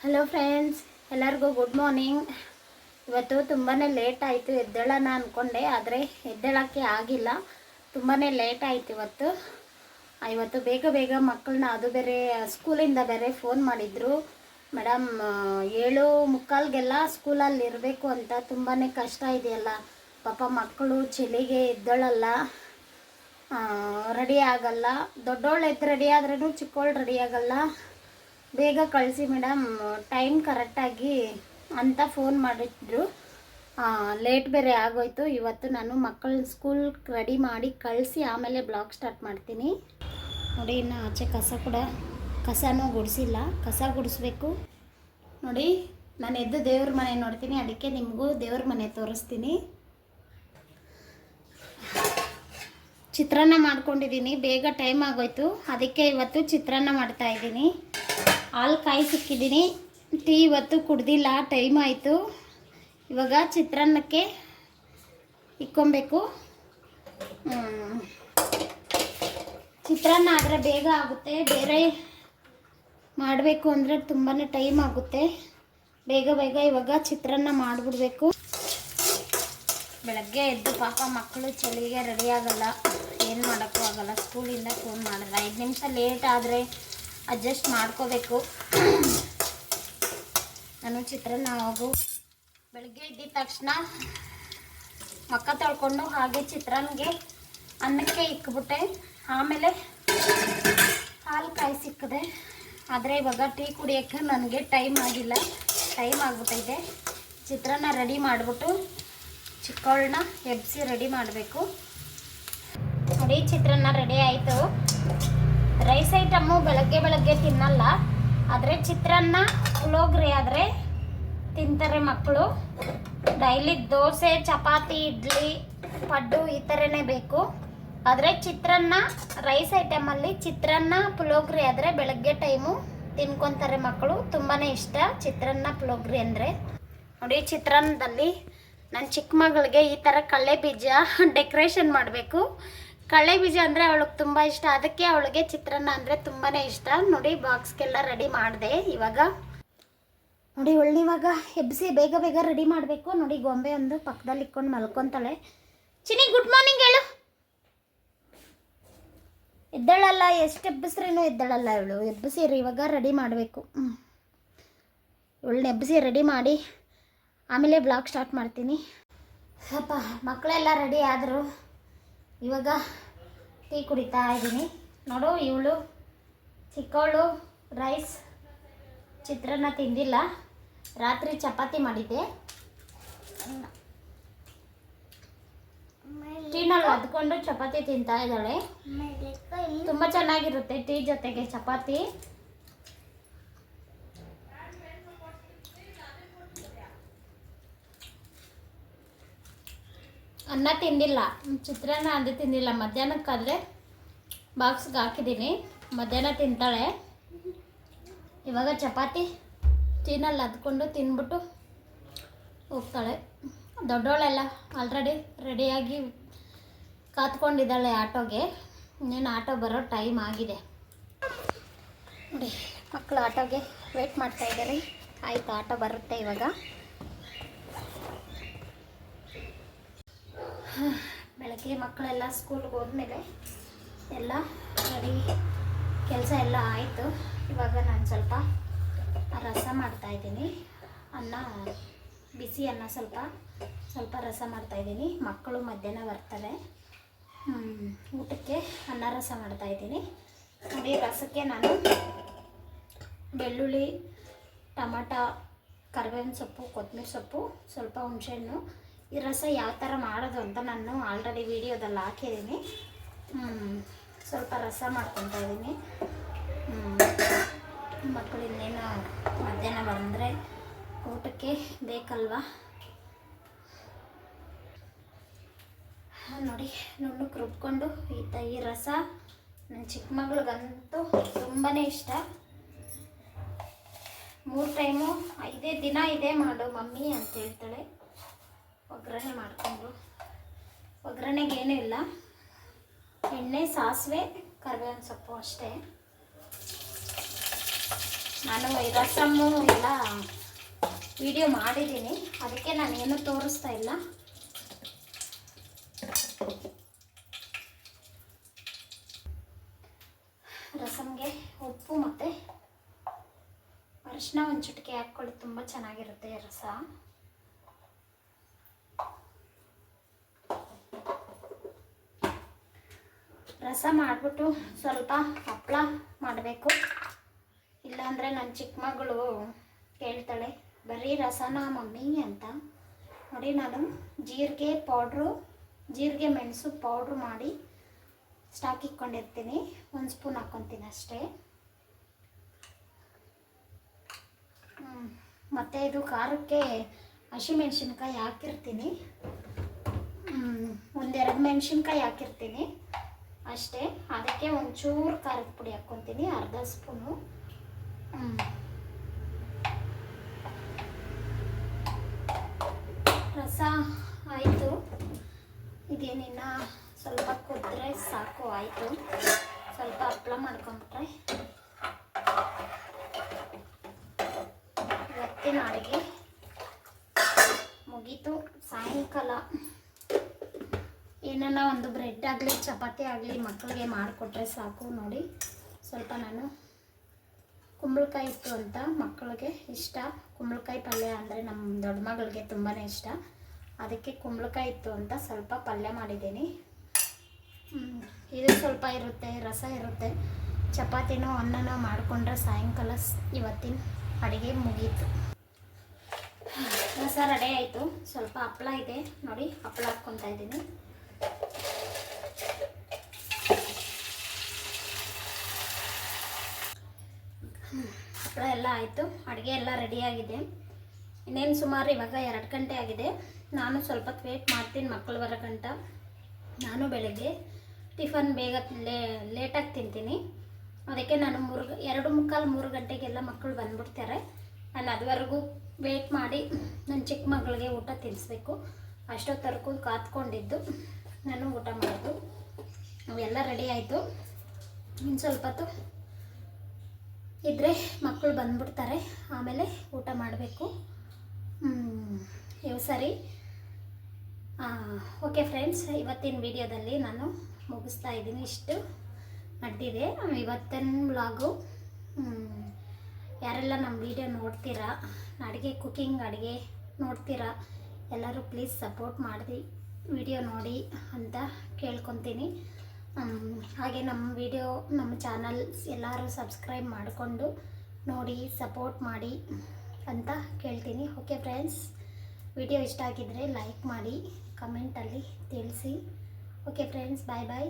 Hello friends ಎಲ್ಲರಿಗೂ good morning ಇವತ್ತು ತುಂಬಾ ಲೇಟ್ ಆಯಿತು ಎದ್ದೇಳೋಣ ಅಂದ್ಕೊಂಡೆ ಆದರೆ ಎದ್ದೇಳೋಕ್ಕೆ ಆಗಿಲ್ಲ. ತುಂಬಾ ಲೇಟ್ ಆಯಿತು ಇವತ್ತು. ಇವತ್ತು ಬೇಗ ಬೇಗ ಮಕ್ಕಳನ್ನ ಅದು ಬೇರೆ ಸ್ಕೂಲಿಂದ ಬೇರೆ ಫೋನ್ ಮಾಡಿದರು. ಮೇಡಮ್ ಏಳು ಮುಕ್ಕಾಲ್ಗೆಲ್ಲ ಸ್ಕೂಲಲ್ಲಿ ಇರಬೇಕು ಅಂತ ತುಂಬಾ ಕಷ್ಟ ಇದೆಯಲ್ಲ. ಪಾಪ ಮಕ್ಕಳು ಚಳಿಗೆ ಎದ್ದೇಳಲ್ಲ. ರೆಡಿ ಆಗಲ್ಲ. ದೊಡ್ಡವಳು ಎದ್ದು ರೆಡಿ ಆದ್ರೂ ಚಿಕ್ಕವಳು ರೆಡಿ ಆಗಲ್ಲ. ಬೇಗ ಕಳಿಸಿ ಮೇಡಮ್ ಟೈಮ್ ಕರೆಕ್ಟಾಗಿ ಅಂತ ಫೋನ್ ಮಾಡಿದ್ರು. ಲೇಟ್ ಬೇರೆ ಆಗೋಯ್ತು. ಇವತ್ತು ನಾನು ಮಕ್ಕಳ ಸ್ಕೂಲ್ ರೆಡಿ ಮಾಡಿ ಕಳಿಸಿ ಆಮೇಲೆ ಬ್ಲಾಗ್ ಸ್ಟಾರ್ಟ್ ಮಾಡ್ತೀನಿ. ನೋಡಿ, ಇನ್ನು ಆಚೆ ಕಸ ಕೂಡ, ಕಸನೂ ಗುಡಿಸಿಲ್ಲ. ಕಸ ಗುಡಿಸ್ಬೇಕು. ನೋಡಿ, ನಾನು ಎದ್ದು ದೇವ್ರ ಮನೆ ನೋಡ್ತೀನಿ. ಅದಕ್ಕೆ ನಿಮಗೂ ದೇವ್ರ ಮನೆ ತೋರಿಸ್ತೀನಿ. ಚಿತ್ರಾನ್ನ ಮಾಡ್ಕೊಂಡಿದ್ದೀನಿ ಬೇಗ ಟೈಮ್ ಆಗೋಯ್ತು. ಅದಕ್ಕೆ ಇವತ್ತು ಚಿತ್ರಾನ್ನ ಮಾಡ್ತಾ ಇದ್ದೀನಿ. ಹಾಲು ಕಾಯಿಸಿಕ್ಕಿದ್ದೀನಿ ಟೀ ಇವತ್ತು ಕುಡ್ದಿಲ್ಲ, ಟೈಮ್ ಆಯಿತು. ಇವಾಗ ಚಿತ್ರಾನ್ನಕ್ಕೆ ಇಕ್ಕೊಬೇಕು. ಚಿತ್ರಾನ್ನ ಆದರೆ ಬೇಗ ಆಗುತ್ತೆ. ಬೇರೆ ಮಾಡಬೇಕು ಅಂದರೆ ತುಂಬಾ ಟೈಮ್ ಆಗುತ್ತೆ. ಬೇಗ ಬೇಗ ಇವಾಗ ಚಿತ್ರಾನ್ನ ಮಾಡಿಬಿಡ್ಬೇಕು. ಬೆಳಗ್ಗೆ ಎದ್ದು ಪಾಪ ಮಕ್ಕಳು ಚಳಿಗೆ ರೆಡಿ ಆಗಲ್ಲ. ಏನು ಮಾಡೋಕ್ಕೂ ಆಗಲ್ಲ. ಸ್ಕೂಲಿಂದ ಫೋನ್ ಮಾಡಿದ್ರೆ ಐದು ನಿಮಿಷ ಲೇಟ್ ಆದರೆ ಅಡ್ಜಸ್ಟ್ ಮಾಡ್ಕೋಬೇಕು. ನಾನು ಚಿತ್ರಾನ್ನ ಹೋಗು ಬೆಳಗ್ಗೆ ಇದ್ದಿದ ತಕ್ಷಣ ಮಕ್ಕ ತೊಳ್ಕೊಂಡು ಹಾಗೆ ಚಿತ್ರಾನ್ಗೆ ಅನ್ನಕ್ಕೆ ಇಕ್ಬಿಟ್ಟೆ. ಆಮೇಲೆ ಹಾಲು ಕಾಯಿ ಸಿಕ್ಕಿದೆ. ಆದರೆ ಇವಾಗ ಟೀ ಕುಡಿಯೋಕ್ಕೆ ನನಗೆ ಟೈಮ್ ಆಗಿಲ್ಲ. ಟೈಮ್ ಆಗ್ಬಿಟ್ಟೈತೆ. ಚಿತ್ರಾನ್ನ ರೆಡಿ ಮಾಡಿಬಿಟ್ಟು ಚಿಕ್ಕವಳನ್ನ ಎಬ್ಸಿ ರೆಡಿ ಮಾಡಬೇಕು. ನೋಡಿ, ಚಿತ್ರಾನ್ನ ರೆಡಿ ಆಯಿತು. ರೈಸ್ ಐಟಮ್ಮು ಬೆಳಗ್ಗೆ ಬೆಳಗ್ಗೆ ತಿನ್ನಲ್ಲ. ಆದರೆ ಚಿತ್ರಾನ್ನ ಪುಳೋಗ್ರಿ ಆದರೆ ತಿಂತಾರೆ ಮಕ್ಕಳು ಡೈಲಿ ದೋಸೆ, ಚಪಾತಿ, ಇಡ್ಲಿ, ಪಡ್ಡು ಈ ಥರನೇ ಬೇಕು. ಆದರೆ ಚಿತ್ರಾನ್ನ ರೈಸ್ ಐಟಮಲ್ಲಿ ಚಿತ್ರಾನ್ನ ಪುಳೋಗ್ರಿ ಆದರೆ ಬೆಳಗ್ಗೆ ಟೈಮು ತಿನ್ಕೊತಾರೆ ಮಕ್ಕಳು ತುಂಬಾ ಇಷ್ಟ ಚಿತ್ರಾನ್ನ ಪುಳೋಗ್ರಿ ಅಂದರೆ. ನೋಡಿ ಚಿತ್ರಾನ್ನದಲ್ಲಿ ನನ್ನ ಚಿಕ್ಕ ಮಗಳಿಗೆ ಈ ಥರ ಕಳ್ಳೆ ಬೀಜ ಡೆಕೋರೇಷನ್ ಮಾಡಬೇಕು. ಕಡಲೆ ಬೀಜ ಅಂದರೆ ಅವಳಿಗೆ ತುಂಬ ಇಷ್ಟ. ಅದಕ್ಕೆ ಅವಳಿಗೆ ಚಿತ್ರಾನ್ನ ಅಂದರೆ ತುಂಬಾ ಇಷ್ಟ. ನೋಡಿ, ಬಾಕ್ಸ್ಗೆಲ್ಲ ರೆಡಿ ಮಾಡಿದೆ. ಇವಾಗ ನೋಡಿ, ಒಳ್ಳೆ ಇವಾಗ ಎಬ್ಸಿ ಬೇಗ ಬೇಗ ರೆಡಿ ಮಾಡಬೇಕು. ನೋಡಿ, ಗೊಂಬೆ ಒಂದು ಪಕ್ಕದಲ್ಲಿ ಇಕ್ಕೊಂಡು ಮಲ್ಕೊತಾಳೆ. ಚಿನಿ ಗುಡ್ ಮಾರ್ನಿಂಗ್ ಹೇಳು. ಎದ್ದಳಲ್ಲ, ಎಷ್ಟು ಎಬ್ಬಿಸ್ರೇನು ಎದ್ದಳಲ್ಲ ಇವಳು. ಎಬ್ಬಿಸಿರಿ, ಇವಾಗ ರೆಡಿ ಮಾಡಬೇಕು. ಇವಳನ್ನ ಎಬ್ಬಿಸಿ ರೆಡಿ ಮಾಡಿ ಆಮೇಲೆ ಬ್ಲಾಗ್ ಸ್ಟಾರ್ಟ್ ಮಾಡ್ತೀನಿ. ಸ್ವಲ್ಪ ಮಕ್ಕಳೆಲ್ಲ ರೆಡಿ ಆದರು. ಇವಾಗ ಟೀ ಕುಡಿತಾ ಇದ್ದೀನಿ. ನೋಡು ಇವಳು ಚಿಕ್ಕವಳು ರೈಸ್ ಚಿತ್ರಾನ್ನ ತಿಂದಿಲ್ಲ. ರಾತ್ರಿ ಚಪಾತಿ ಮಾಡಿದ್ದೆ. ಟೀನಲ್ಲಿ ಅದ್ಕೊಂಡು ಚಪಾತಿ ತಿಂತಾ ಇದ್ದಾಳೆ. ತುಂಬ ಚೆನ್ನಾಗಿರುತ್ತೆ ಟೀ ಜೊತೆಗೆ ಚಪಾತಿ. ಅನ್ನ ತಿಂದಿಲ್ಲ. ಚಿತ್ರಾನ್ನ ಅದು ತಿಂದಿಲ್ಲ. ಮಧ್ಯಾಹ್ನಕ್ಕಾದರೆ ಬಾಕ್ಸ್ಗೆ ಹಾಕಿದ್ದೀನಿ. ಮಧ್ಯಾಹ್ನ ತಿಂತಾಳೆ. ಇವಾಗ ಚಪಾತಿ ಚೀನಲ್ಲಿ ಅದ್ಕೊಂಡು ತಿಂದ್ಬಿಟ್ಟು ಹೋಗ್ತಾಳೆ. ದೊಡ್ಡವಳೆಲ್ಲ ಆಲ್ರೆಡಿ ರೆಡಿಯಾಗಿ ಕಾತ್ಕೊಂಡಿದ್ದಾಳೆ ಆಟೋಗೆ. ಇನ್ನೇನು ಆಟೋ ಬರೋ ಟೈಮ್ ಆಗಿದೆ. ನೋಡಿ ಮಕ್ಕಳು ಆಟೋಗೆ ವೆಯ್ಟ್ ಮಾಡ್ತಾಯಿದ್ದಾರೆ ಆಯಿತು, ಆಟೋ ಬರುತ್ತೆ ಇವಾಗ. ಬೆಳಗ್ಗೆ ಮಕ್ಕಳೆಲ್ಲ ಸ್ಕೂಲ್ಗೆ ಹೋದ್ಮೇಲೆ ಎಲ್ಲ ರೆಡಿ, ಕೆಲಸ ಎಲ್ಲ ಆಯಿತು. ಇವಾಗ ನಾನು ಸ್ವಲ್ಪ ರಸ ಮಾಡ್ತಾಯಿದ್ದೀನಿ ಅನ್ನ, ಬಿಸಿ ಅನ್ನ ಸ್ವಲ್ಪ ಸ್ವಲ್ಪ ರಸ ಮಾಡ್ತಾಯಿದ್ದೀನಿ ಮಕ್ಕಳು ಮಧ್ಯಾಹ್ನ ಬರ್ತವೆ. ಊಟಕ್ಕೆ ಅನ್ನ ರಸ ಮಾಡ್ತಾಯಿದ್ದೀನಿ ಅದೇ ರಸಕ್ಕೆ ನಾನು ಬೆಳ್ಳುಳ್ಳಿ, ಟೊಮಟ, ಕರಿಬೇವಿನ ಸೊಪ್ಪು, ಕೊತ್ತಂಬರಿ ಸೊಪ್ಪು, ಸ್ವಲ್ಪ ಹುಣಸೆಹಣ್ಣು ಈ ರಸ ಯಾವ ಥರ ಮಾಡೋದು ಅಂತ ನಾನು ಆಲ್ರೆಡಿ ವಿಡಿಯೋದಲ್ಲಿ ಹಾಕಿದ್ದೀನಿ. ಸ್ವಲ್ಪ ರಸ ಮಾಡ್ಕೊತಾ ಇದ್ದೀನಿ. ಮಕ್ಕಳು ಇನ್ನೇನು ಮಧ್ಯಾಹ್ನ ಬಂದರೆ ಊಟಕ್ಕೆ ಬೇಕಲ್ವಾ? ನೋಡಿ ನುಣ್ಣಕ್ಕೆ ರುಬ್ಕೊಂಡು ಈ ತ, ಈ ರಸ ನನ್ನ ಚಿಕ್ಕ ಮಗಳಿಗಂತೂ ತುಂಬಾ ಇಷ್ಟ. ಮೂರು ಟೈಮು ಐದೇ ದಿನ ಇದೇ ಮಾಡು ಮಮ್ಮಿ ಅಂತ ಹೇಳ್ತಾಳೆ. ಒಗ್ಗರಣೆ ಮಾಡಿಕೊಂಡು ಒಗ್ಗರಣೆಗೆ ಏನೂ ಇಲ್ಲ. ಎಣ್ಣೆ, ಸಾಸಿವೆ, ಕರಿಬೇವಿನ ಸೊಪ್ಪು ಅಷ್ಟೇ. ನಾನು ರಸಮ್ಮು ಎಲ್ಲ ವಿಡಿಯೋ ಮಾಡಿದ್ದೀನಿ. ಅದಕ್ಕೆ ನಾನು ಏನು ತೋರಿಸ್ತಾ ಇಲ್ಲ. ರಸಮ್ಗೆ ಉಪ್ಪು ಮತ್ತು ಅರಿಶಿನ ಒಂದು ಚುಟಿಕೆ ಹಾಕ್ಕೊಳ್ಳಿ. ತುಂಬ ಚೆನ್ನಾಗಿರುತ್ತೆ ರಸ. ರಸ ಮಾಡಿಬಿಟ್ಟು ಸ್ವಲ್ಪ ಹಪ್ಪಳ ಮಾಡಬೇಕು. ಇಲ್ಲಾಂದರೆ ನನ್ನ ಚಿಕ್ಕ ಮಗಳು ಕೇಳ್ತಾಳೆ, ಬರೀ ರಸನ ಮಮ್ಮಿ ಅಂತ. ನೋಡಿ ನಾನು ಜೀರಿಗೆ ಪೌಡ್ರು, ಜೀರಿಗೆ ಮೆಣಸು ಪೌಡ್ರು ಮಾಡಿ ಸ್ಟಾಕ್ ಇಟ್ಕೊಂಡಿರ್ತೀನಿ. ಒಂದು ಸ್ಪೂನ್ ಹಾಕ್ಕೊತೀನಿ ಅಷ್ಟೇ. ಮತ್ತು ಇದು ಖಾರಕ್ಕೆ ಹಸಿಮೆಣ್ಸಿನ್ಕಾಯಿ ಹಾಕಿರ್ತೀನಿ. ಒಂದೆರಡು ಮೆಣಸಿನ್ಕಾಯಿ ಹಾಕಿರ್ತೀನಿ. ಅಷ್ಟೇ. ಅದಕ್ಕೆ ಒಂಚೂರು ಖಾರದ ಪುಡಿ ಹಾಕ್ಕೊತೀನಿ, ಅರ್ಧ ಸ್ಪೂನು. ರಸ ಆಯಿತು. ಇದೇನಿನ್ನ ಸ್ವಲ್ಪ ಕುದ್ರೆ ಸಾಕು, ಆಯಿತು. ಸ್ವಲ್ಪ ಹಪ್ಪಳ ಮಾಡ್ಕೊಂಬಿಟ್ರೆ ಇವತ್ತಿನ ಅಡುಗೆ ಮುಗೀತು ಸಾಯಂಕಾಲ ಏನನ್ನ ಒಂದು ಬ್ರೆಡ್ ಆಗಲಿ, ಚಪಾತಿ ಆಗಲಿ ಮಕ್ಕಳಿಗೆ ಮಾಡಿಕೊಟ್ರೆ ಸಾಕು ನೋಡಿ. ಸ್ವಲ್ಪ ನಾನು ಕುಂಬಳಕಾಯಿ ಇತ್ತು ಅಂತ ಮಕ್ಕಳಿಗೆ ಇಷ್ಟ. ಕುಂಬಳಕಾಯಿ ಪಲ್ಯ ಅಂದರೆ ನಮ್ಮ ದೊಡ್ಡ ಮಗಳಿಗೆ ತುಂಬಾ ಇಷ್ಟ. ಅದಕ್ಕೆ ಕುಂಬಳಕಾಯಿ ಇತ್ತು ಅಂತ ಸ್ವಲ್ಪ ಪಲ್ಯ ಮಾಡಿದ್ದೀನಿ. ಇದು ಸ್ವಲ್ಪ ಇರುತ್ತೆ, ರಸ ಇರುತ್ತೆ. ಚಪಾತಿನೋ, ಅನ್ನನೋ ಮಾಡಿಕೊಂಡ್ರೆ ಸಾಯಂಕಾಲ ಇವತ್ತಿನ ಅಡುಗೆ ಮುಗೀತು. ರಸ ರೆಡಿ ಆಯಿತು. ಸ್ವಲ್ಪ ಹಪ್ಪಳ ಇದೆ. ನೋಡಿ ಹಪ್ಪಳ ಹಾಕ್ಕೊತಾ ಇದ್ದೀನಿ. ಹಪ್ಪಳ ಎಲ್ಲ ಆಯಿತು. ಅಡುಗೆ ಎಲ್ಲ ರೆಡಿಯಾಗಿದೆ ಇನ್ನೇನು ಸುಮಾರು ಇವಾಗ ಎರಡು ಗಂಟೆ ಆಗಿದೆ. ನಾನು ಸ್ವಲ್ಪ ವೇಟ್ ಮಾಡ್ತೀನಿ ಮಕ್ಕಳು ಬರೋ ಗಂಟ ನಾನು ಬೆಳಗ್ಗೆ ಟಿಫನ್ ಬೇಗ ಲೇ ಲೇಟಾಗಿ ತಿಂತೀನಿ. ಅದಕ್ಕೆ ನಾನು ಮೂರು ಎರಡು ಮುಕ್ಕಾಲು ಮೂರು ಗಂಟೆಗೆಲ್ಲ ಮಕ್ಕಳು ಬಂದ್ಬಿಡ್ತಾರೆ. ನಾನು ಅದುವರೆಗೂ ವೇಟ್ ಮಾಡಿ ನನ್ನ ಚಿಕ್ಕ ಮಗಳಿಗೆ ಊಟ ತಿನ್ನಿಸ್ಬೇಕು ಅಷ್ಟೊತ್ತವರೆಗೂ ಕಾತ್ಕೊಂಡಿದ್ದು. ನಾನು ಊಟ ಮಾಡೋದು. ಅವೆಲ್ಲ ರೆಡಿ ಆಯಿತು. ಇನ್ನು ಸ್ವಲ್ಪ ಹೊತ್ತು ಇದ್ದರೆ ಮಕ್ಕಳು ಬಂದ್ಬಿಡ್ತಾರೆ. ಆಮೇಲೆ ಊಟ ಮಾಡಬೇಕು. ಇವು ಸರಿ. ಓಕೆ ಫ್ರೆಂಡ್ಸ್, ಇವತ್ತಿನ ವಿಡಿಯೋದಲ್ಲಿ ನಾನು ಮುಗಿಸ್ತಾ ಇದ್ದೀನಿ. ಇಷ್ಟು ನಡೆದಿದೆ. ಇವತ್ತಿನ ವ್ಲಾಗು ಯಾರೆಲ್ಲ ನಮ್ಮ ವಿಡಿಯೋ ನೋಡ್ತೀರಾ, ಅಡುಗೆ, ಕುಕ್ಕಿಂಗ್ ಅಡುಗೆ ನೋಡ್ತೀರಾ, ಎಲ್ಲರೂ ಪ್ಲೀಸ್ ಸಪೋರ್ಟ್ ಮಾಡಿ ವಿಡಿಯೋ ನೋಡಿ ಅಂತ ಕೇಳ್ಕೊತೀನಿ. ಹಾಗೆ ನಮ್ಮ ವಿಡಿಯೋ ನಮ್ಮ ಚಾನಲ್ಸ್ ಎಲ್ಲರೂ ಸಬ್ಸ್ಕ್ರೈಬ್ ಮಾಡಿಕೊಂಡು ನೋಡಿ ಸಪೋರ್ಟ್ ಮಾಡಿ ಅಂತ ಕೇಳ್ತೀನಿ. ಓಕೆ ಫ್ರೆಂಡ್ಸ್ ವಿಡಿಯೋ ಇಷ್ಟ ಆಗಿದ್ದರೆ ಲೈಕ್ ಮಾಡಿ ಕಮೆಂಟಲ್ಲಿ ತಿಳಿಸಿ. ಓಕೆ ಫ್ರೆಂಡ್ಸ್ ಬಾಯ್ ಬಾಯ್